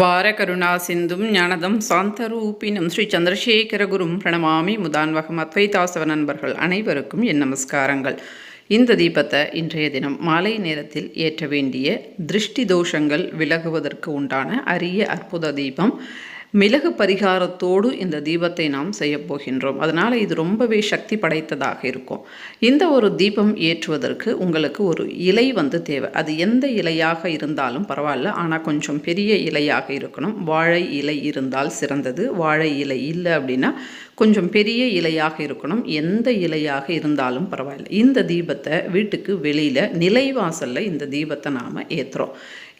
வார கருணா சிந்தும் ஞானதம் சாந்தரூபினம் ஸ்ரீ சந்திரசேகரகுரும் பிரணமாமி முதான்வகம் அத்வைதாசவ நண்பர்கள் அனைவருக்கும் என் நமஸ்காரங்கள். இந்த தீபத்தை இன்றைய தினம் மாலை நேரத்தில் ஏற்ற வேண்டிய திருஷ்டி தோஷங்கள் விலகுவதற்கு உண்டான அரிய அற்புத தீபம் மிளகு பரிகாரத்தோடு இந்த தீபத்தை நாம் செய்ய போகின்றோம். அதனால் இது ரொம்பவே சக்தி படைத்ததாக இருக்கும். இந்த ஒரு தீபம் ஏற்றுவதற்கு உங்களுக்கு ஒரு இலை வந்து தேவை. அது எந்த இலையாக இருந்தாலும் பரவாயில்ல. ஆனால் கொஞ்சம் பெரிய இலையாக இருக்கணும். வாழை இலை இருந்தால் சிறந்தது. வாழை இலை இல்லை அப்படின்னா கொஞ்சம் பெரிய இலையாக இருக்கணும். எந்த இலையாக இருந்தாலும் பரவாயில்ல. இந்த தீபத்தை வீட்டுக்கு வெளியில் நிலைவாசலில் இந்த தீபத்தை நாம் ஏற்றுறோம்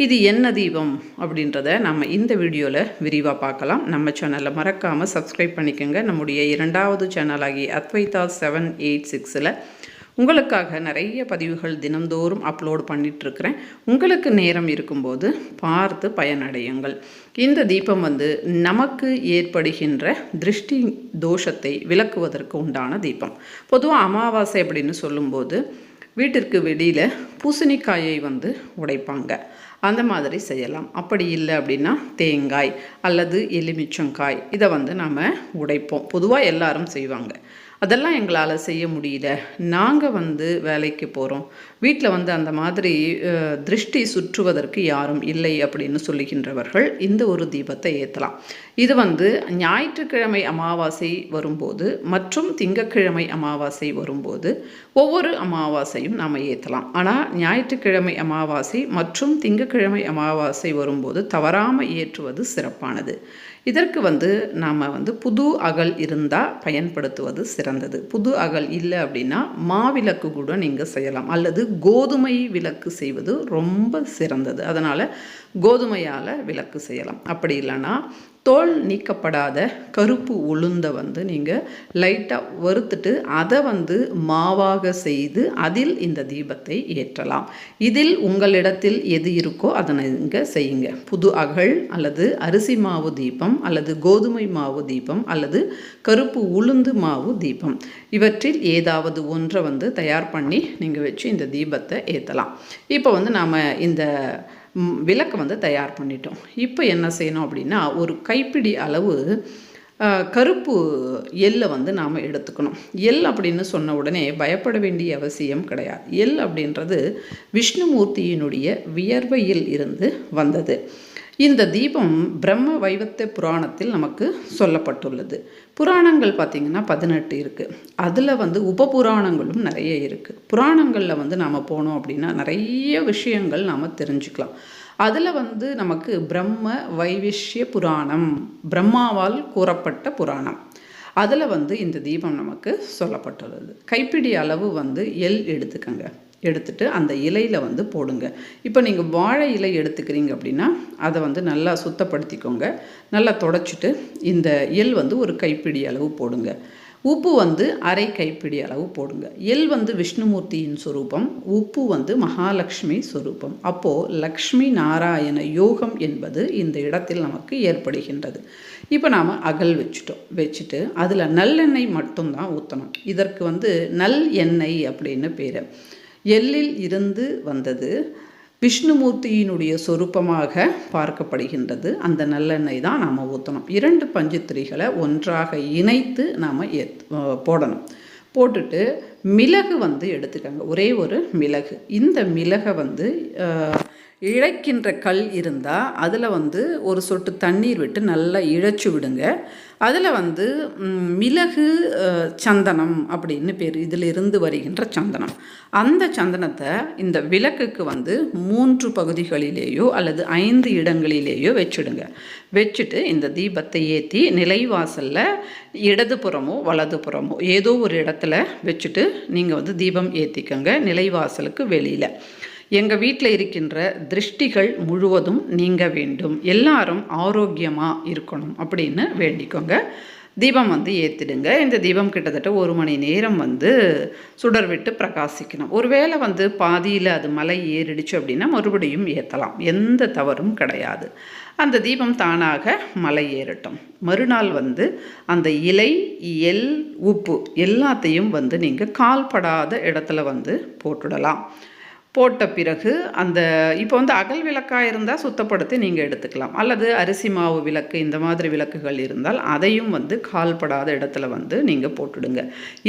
இது என்ன தீபம் அப்படின்றத நம்ம இந்த வீடியோவில் விரிவாக பார்க்கலாம். நம்ம சேனலில் மறக்காமல் சப்ஸ்கிரைப் பண்ணிக்கோங்க. நம்முடைய இரண்டாவது சேனலாகி அத்வைதா செவன் எயிட் சிக்ஸில் உங்களுக்காக நிறைய பதிவுகள் தினந்தோறும் அப்லோடு பண்ணிகிட்ருக்கிறேன் உங்களுக்கு நேரம் இருக்கும்போது பார்த்து பயனடையுங்கள். இந்த தீபம் வந்து நமக்கு ஏற்படுகின்ற திருஷ்டி தோஷத்தை விளக்குவதற்கு உண்டான தீபம். பொதுவாக அமாவாசை அப்படின்னு சொல்லும்போது வீட்டிற்கு வெளியில் பூசணிக்காயை வந்து உடைப்பாங்க. அந்த மாதிரி செய்யலாம். அப்படி இல்லை அப்படின்னா தேங்காய் அல்லது எலுமிச்சங்காய். இதை வந்து நாம் உடைப்போம். பொதுவாக எல்லாரும் செய்வாங்க. அதெல்லாம் எங்களால் செய்ய முடியல. நாங்கள் வந்து வேலைக்கு போகிறோம் வீட்டில் வந்து அந்த மாதிரி திருஷ்டி சுற்றுவதற்கு யாரும் இல்லை அப்படின்னு சொல்லுகின்றவர்கள் இந்த ஒரு தீபத்தை ஏற்றலாம் இது வந்து ஞாயிற்றுக்கிழமை அமாவாசை வரும்போது மற்றும் திங்கக்கிழமை அமாவாசை வரும்போது ஒவ்வொரு அமாவாசையும் நாம் ஏற்றலாம் ஆனால் ஞாயிற்றுக்கிழமை அமாவாசை மற்றும் திங்கக்கிழமை அமாவாசை வரும்போது தவறாமல் ஏற்றுவது சிறப்பானது. இதற்கு வந்து நாம் வந்து புது அகல் இருந்தால் பயன்படுத்துவது சிறந்தது. புது அகல் இல்லை அப்படின்னா மாவிளக்கு கூட நீங்கள் செய்யலாம். அல்லது கோதுமை விளக்கு செய்வது ரொம்ப சிறந்தது. அதனால் கோதுமையால் விளக்கு செய்யலாம். அப்படி இல்லைன்னா தோல் நீக்கப்படாத கருப்பு உளுந்தை வந்து நீங்கள் லைட்டாக வறுத்துட்டு அதை வந்து மாவாக செய்து அதில் இந்த தீபத்தை ஏற்றலாம். இதில் உங்களிடத்தில் எது இருக்கோ அதனை நீங்கள் செய்யுங்க. புது அகல் அல்லது அரிசி மாவு தீபம் அல்லது கோதுமை மாவு தீபம் அல்லது கருப்பு உளுந்து மாவு தீபம். இவற்றில் ஏதாவது ஒன்றை வந்து தயார் பண்ணி நீங்கள் வச்சு இந்த தீபத்தை ஏற்றலாம் இப்போ வந்து நாம் இந்த விளக்கு வந்து தயார் பண்ணிட்டோம். இப்போ என்ன செய்யணும் அப்படின்னா ஒரு கைப்பிடி அளவு கருப்பு எல்லை வந்து நாம் எடுத்துக்கணும். எல் அப்படின்னு சொன்ன உடனே பயப்பட வேண்டிய அவசியம் கிடையாது. எல் அப்படின்றது விஷ்ணுமூர்த்தியினுடைய வியர்வையில் இருந்து வந்தது. இந்த தீபம் பிரம்ம வைவத்த புராணத்தில் நமக்கு சொல்லப்பட்டுள்ளது. புராணங்கள் பார்த்திங்கன்னா பதினெட்டு இருக்குது அதில் வந்து உப புராணங்களும் நிறைய இருக்குது புராணங்களில் வந்து நாம் போனோம் அப்படின்னா நிறைய விஷயங்கள் நாம் தெரிஞ்சுக்கலாம். அதில் வந்து நமக்கு பிரம்ம வைவிஷ்ய புராணம் பிரம்மாவால் கூறப்பட்ட புராணம். அதில் வந்து இந்த தீபம் நமக்கு சொல்லப்பட்டுள்ளது. கைப்பிடி அளவு வந்து எல் எடுத்துக்கங்க. எடுத்துட்டு அந்த இலையில் வந்து போடுங்க. இப்போ நீங்கள் வாழை இலை எடுத்துக்கிறீங்க அப்படின்னா அதை வந்து நல்லா சுத்தப்படுத்திக்கோங்க. நல்லா தொடச்சிட்டு இந்த எல் வந்து ஒரு கைப்பிடி அளவு போடுங்க. உப்பு வந்து அரை கைப்பிடி அளவு போடுங்க. எல் வந்து விஷ்ணுமூர்த்தியின் சுரூபம் உப்பு வந்து மகாலட்சுமி சுரூபம். அப்போது லக்ஷ்மி நாராயண யோகம் என்பது இந்த இடத்தில் நமக்கு ஏற்படுகின்றது. இப்போ நாம் அகல் வச்சுட்டோம். வச்சுட்டு அதில் நல்லெண்ணெய் மட்டும்தான் ஊற்றணும் இதற்கு வந்து நல் எண்ணெய் அப்படின்னு பேர். எல்லில் இருந்து வந்தது. விஷ்ணுமூர்த்தியினுடைய சொரூபமாக பார்க்கப்படுகின்றது. அந்த நல்லெண்ணெய் தான் நாம் ஊற்றணும் இரண்டு பஞ்சுத்திரிகளை ஒன்றாக இணைத்து நாம் ஏத் போடணும். போட்டுட்டு மிளகு வந்து எடுத்துக்கோங்க. ஒரே ஒரு மிளகு. இந்த மிளகை வந்து இழைக்கின்ற கல் இருந்தால் அதில் வந்து ஒரு சொட்டு தண்ணீர் விட்டு நல்லா இழைச்சி விடுங்க. அதில் வந்து மிளகு சந்தனம் அப்படின்னு பேர் இதிலிருந்து வருகின்ற சந்தனம். அந்த சந்தனத்தை இந்த விளக்குக்கு வந்து மூன்று பகுதிகளிலேயோ அல்லது ஐந்து இடங்களிலேயோ வச்சுடுங்க. வச்சுட்டு இந்த தீபத்தை ஏற்றி நிலைவாசலில் இடதுபுறமோ வலதுபுறமோ ஏதோ ஒரு இடத்துல வச்சுட்டு நீங்கள் வந்து தீபம் ஏற்றிக்கோங்க நிலைவாசலுக்கு வெளியில். எங்கள் வீட்டில் இருக்கின்ற திருஷ்டிகள் முழுவதும் நீங்க வேண்டும். எல்லாரும் ஆரோக்கியமாக இருக்கணும் அப்படின்னு வேண்டிக்கோங்க. தீபம் வந்து ஏற்றிடுங்க இந்த தீபம் கிட்டத்தட்ட ஒரு மணி நேரம் வந்து சுடர் விட்டு பிரகாசிக்கணும். ஒருவேளை வந்து பாதியில் அது மலை ஏறிடுச்சு அப்படின்னா மறுபடியும் ஏற்றலாம் எந்த தவறும் கிடையாது. அந்த தீபம் தானாக மலை ஏறட்டும். மறுநாள் வந்து அந்த இலை எல் உப்பு எல்லாத்தையும் வந்து நீங்கள் கால்படாத இடத்துல வந்து போட்டுடலாம். போட்ட பிறகு அந்த இப்போ வந்து அகல் விளக்காக இருந்தால் சுத்தப்படுத்தி நீங்கள் எடுத்துக்கலாம். அல்லது அரிசி மாவு விளக்கு இந்த மாதிரி விளக்குகள் இருந்தால் அதையும் வந்து கால்படாத இடத்துல வந்து நீங்கள் போட்டுடுங்க.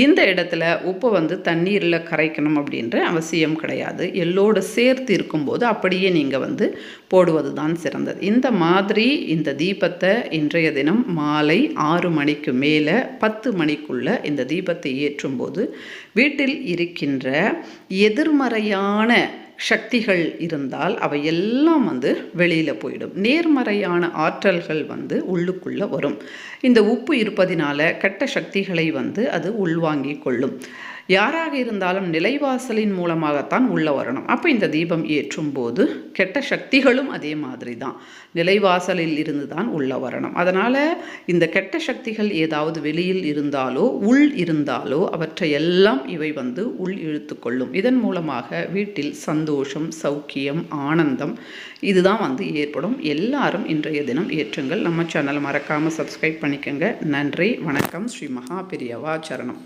இந்த இடத்துல உப்பு வந்து தண்ணீரில் கரைக்கணும் அப்படின்ற அவசியம் கிடையாது. எல்லோடு சேர்த்து இருக்கும்போது அப்படியே நீங்கள் வந்து போடுவது தான் சிறந்தது. இந்த மாதிரி இந்த தீபத்தை இன்றைய தினம் மாலை ஆறு மணிக்கு மேலே பத்து மணிக்குள்ளே இந்த தீபத்தை ஏற்றும்போது வீட்டில் இருக்கின்ற எதிர்மறையான சக்திகள் இருந்தால் அவை எல்லாம் வந்து வெளியில் போயிடும். நேர்மறையான ஆற்றல்கள் வந்து உள்ளுக்குள்ளே வரும். இந்த உப்பு இருப்பதினால கெட்ட சக்திகளை வந்து அது உள்வாங்கிக் கொள்ளும். யாராக இருந்தாலும் நிலைவாசலின் மூலமாகத்தான் உள்ளே வரணும். அப்போ இந்த தீபம் ஏற்றும் போது கெட்ட சக்திகளும் அதே மாதிரி தான் நிலைவாசலில் இருந்து தான் உள்ளே வரணும். அதனால் இந்த கெட்ட சக்திகள் ஏதாவது வெளியில் இருந்தாலோ உள் இருந்தாலோ அவற்றை எல்லாம் இவை வந்து உள் இழுத்து கொள்ளும். இதன் மூலமாக வீட்டில் சந்தோஷம் சௌக்கியம் ஆனந்தம் இதுதான் வந்து ஏற்படும். எல்லாரும் இன்றைய தினம் ஏற்றுங்கள். நம்ம சேனலை மறக்காமல் சப்ஸ்கிரைப் பண்ணிக்கோங்க. நன்றி வணக்கம். ஸ்ரீ மகா பெரியவா சரணம்.